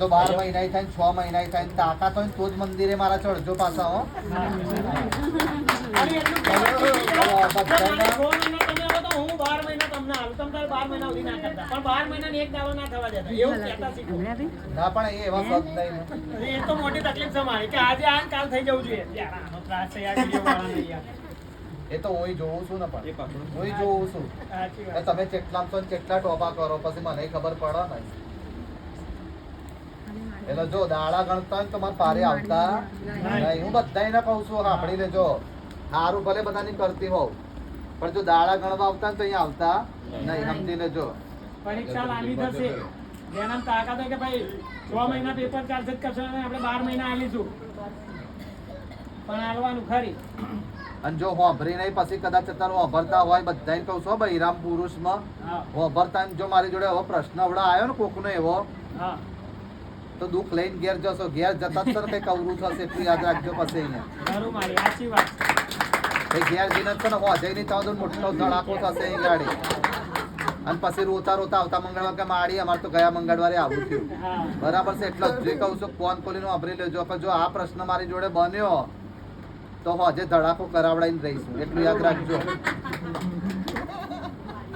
તો બાર મહિના થાય છ મહિના થાય તાકાત હોય તો જ મંદિરે મારા ચડજો પાછા હો. ના પણ બાર મહિનાને એક દાડો ના થવા દેતા. એવું કહેતા શીખો. ના પણ એ એવા પગ નહીં. એ તો મોટી તકલીફ છે મારી કે આજે આ કાલ થઈ જવું જોઈએ. યાર આનો ત્રાસ છે યાર વીડિયો વાળાને યાર. એ તો હું જોઉં છું ને પણ. હું જોઉં છું. સાચી કે વાત. તમે કેટલા તો કેટલા ટોપા કરો પછી મને ખબર પડે ને એટલે જો દાડા ગણતા હોય ને તો મારે પારે આવતા. નહીં. હું બધાને કહું છું સાંભળી લેજો. સારું ભલે બધાની કરતી હોવ પણ જો દાડા ગણવા આવતા તો અહીંયા આવતા. નહીં. સમજી લેજો. પરીક્ષા લાંબી થશે. જેના તાકાત કે ભાઈ છ મહિના પેપર ચાર્જ જ કરશો આપણે બાર મહિના આલીશું પણ આલવાનું ખરી. અને જો હોંભરી નહીં પછી કદાચ અત્યારે હોંભરતા હોય બધાને કહું છું રામ પુરુષમાં. હોંભરતા ને જો મારી જોડે એવો પ્રશ્ન હમણાં આવ્યો ને કોકનો એવો. હા. તો દુઃખ લઈને ઘેર જશો. ઘેર જતા તને કવરું થશે એટલું યાદ રાખજો પછી અહીંયા. ઘેર જઈને છે ને હોજઈ ની તો મોટો ધડાકો થશે અહીં ગાડી. અને પછી રોતા રોતા આવતા મંગળવાર કે માડી અમારે તો ગયા મંગળવારે આવું થયું. બરાબર છે એટલે જ કહું છું ફોન ખોલીને વાપરી લેજો. કે જો આ પ્રશ્ન મારી જોડે બન્યો તો હોજે ધડાકો કરાવડાવીને રહીશું. એટલું યાદ રાખજો.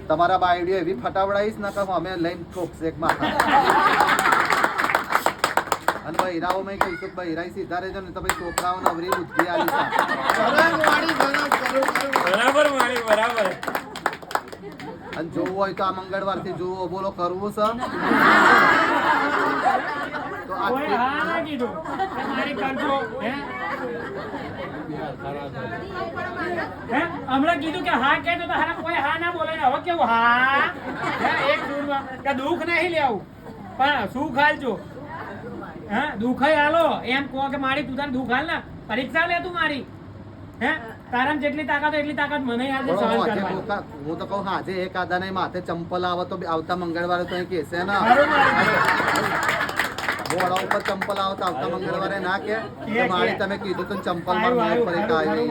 તમારા બાયડીઓ એવી ફટાવડાવીશ ને કે અમે લઈને ઠોકશે એક માથા. અને બૈરાઓ મેં કહીશું કે હીરાઈ સીધા રહેજો ને તો ભાઈ છોકરાઓને અવરી બુદ્ધિ આલી બરાબર વાણી બરાબર. અને જોવું હોય તો આ મંગળવારથી જોવો બોલો કરવું છે? તો કીધું. કરજો હે? હે? હમણાં કીધું કે હા કે તો હારા કોઈ હા ના બોલે હવે કેવું? હા? એક દૂરમાં. કે દુઃખ નહીં લેવું. પણ સુખ હાલજો હે? દુઃખ હાલો. એમ કહો કે મારી તું તારે દુખ હાલ ને. પરીક્ષા લે તું મારી. હે? તારામ જેટલી તાકાત એટલી તાકાત મને આજે સહન કરવા હું તો કહું આજે એક આદાને માથે ચંપલ આવે તો આવતા મંગળવારે તો કહેશે ને? ખરું ઉપર ચંપલ આવતા આવતા મંગળવારે ના કે. મારી તમે કીધું તો ચંપલમાં મારી પરીક્ષા આવી.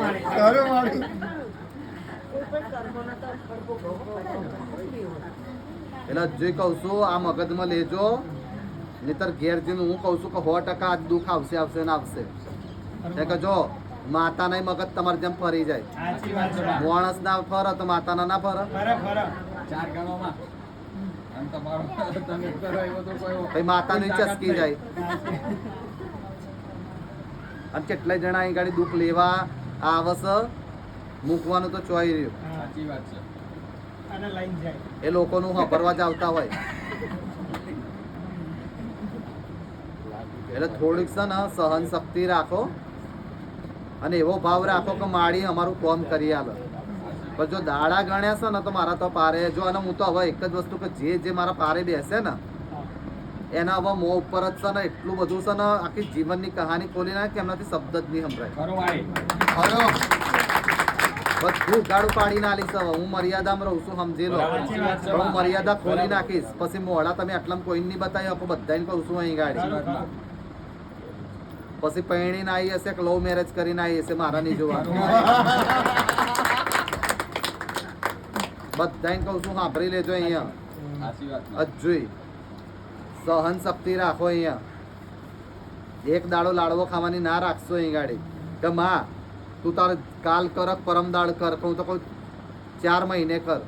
એટલે જે કહું છું આ મગજમાં લેજો. નહીતર ઘેર જઈને હું કહું છું કે સો ટકા આજ દુઃખ આવશે આવશે ને આવશે. એટલે કે જો માતા નહીં મગજ તમારે જેમ ફરી જાય. સાચી વાત છે બા. માણસ ના ફરે તો માતાના ના ફરે. ભાઈ માતાની ચસકી જાય. અને કેટલાય જણા અહીં ગાડી દુઃખ લેવા આવસ મૂકવાનું તો ચોઈ રહ્યું. સાચી વાત છે. અને લઈને જાય. એ લોકોનું હભરવા જ આવતા હોય. એટલે થોડીક છે ને સહન શક્તિ રાખો અને એવો ભાવ રાખો કે માળી અમારું કોમ કરી આવે. પણ જો દાડા ગણ્યા છે ને તો મારા તો પારે જો અને હું તો હવે એક જ વસ્તુ કે જે જે મારા પારે બેસે ને એના હવે મોં ઉપર જ છે ને એટલું બધું છે ને આખી જીવનની કહાની ખોલી નાખે કે એમનાથી શબ્દ જ નહીં સંભળાય. બધું ગાડું પાડી આલીશ હવે. હું મર્યાદામાં રહું છું સમજી લો. હું મર્યાદા ખોલી નાખીશ. પછી મોડા તમે આટલામાં કોઈ નહીં બતાવી આપો બધાને કહું છું અહીં ગાડી. પછી પૈણીને આવી હશે કે લવ મેરેજ કરીને આવી હશે મારા નહીં જોવાનું. બધાને કહું છું સાંભળી લેજો અહીંયા. અજુઈ સહન શક્તિ રાખો અહીંયા. એક દાડો લાડવો ખાવાની ના રાખશો અહીં ગાડી. કે માં તું તારે કાલ કર પરમ દાળ કર હું તો કહું ચાર મહિને કર.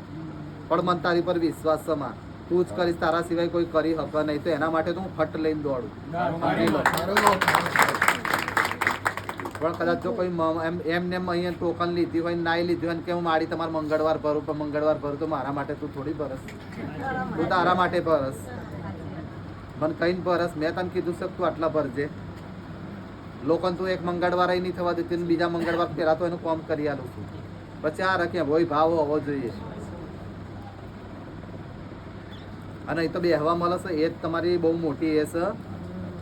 પણ મને તારી પર વિશ્વાસ છે માં. તું જ કરીશ તારા સિવાય કોઈ કરી હક નહીં. તો એના માટે તો હું ફટ લઈને દોડું. પણ કદાચ જો કોઈ એમ એમ ને અહીંયા ટોકન લીધી હોય ના લીધી હોય કે હું મારી તમારે મંગળવાર ભરું, પણ મંગળવાર ભરું તો મારા માટે તું થોડી ભરસ. તું તારા માટે ભરસ. મને કઈ ભરસ. મેં તને કીધું છે તું આટલા ભરજે. લોકોને તું એક મંગળવાર નહીં થવા દેતી બીજા મંગળવાર પહેલાં તો એનું કામ કરી આલું છું. પછી આ રખ્યા હોય, ભાવ હોવો જોઈએ. અને એ તો બેહવા મળે છે. એ જ તમારી બહુ મોટી એ છે.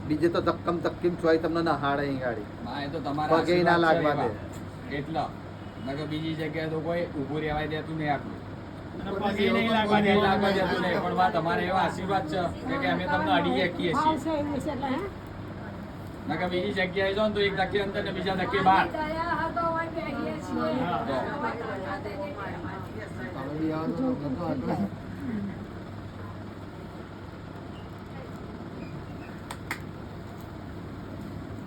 બીજે તો ધક્કમ ધક્કીમ છોય તમને નહાડે અહીં ગાડી. હા, એ તો તમારા પગે ના લાગવા દે. એટલા નકર બીજી જગ્યાએ તો કોઈ ઊભું રહેવાય દેતું નહીં આપણું. તમારે એવા આશીર્વાદ છે કે કે અમે તમને અડી શકીએ છીએ. નકર બીજી જગ્યાએ જો ને તો એક ધક્કે અંદર ને બીજા ધક્કે બહાર.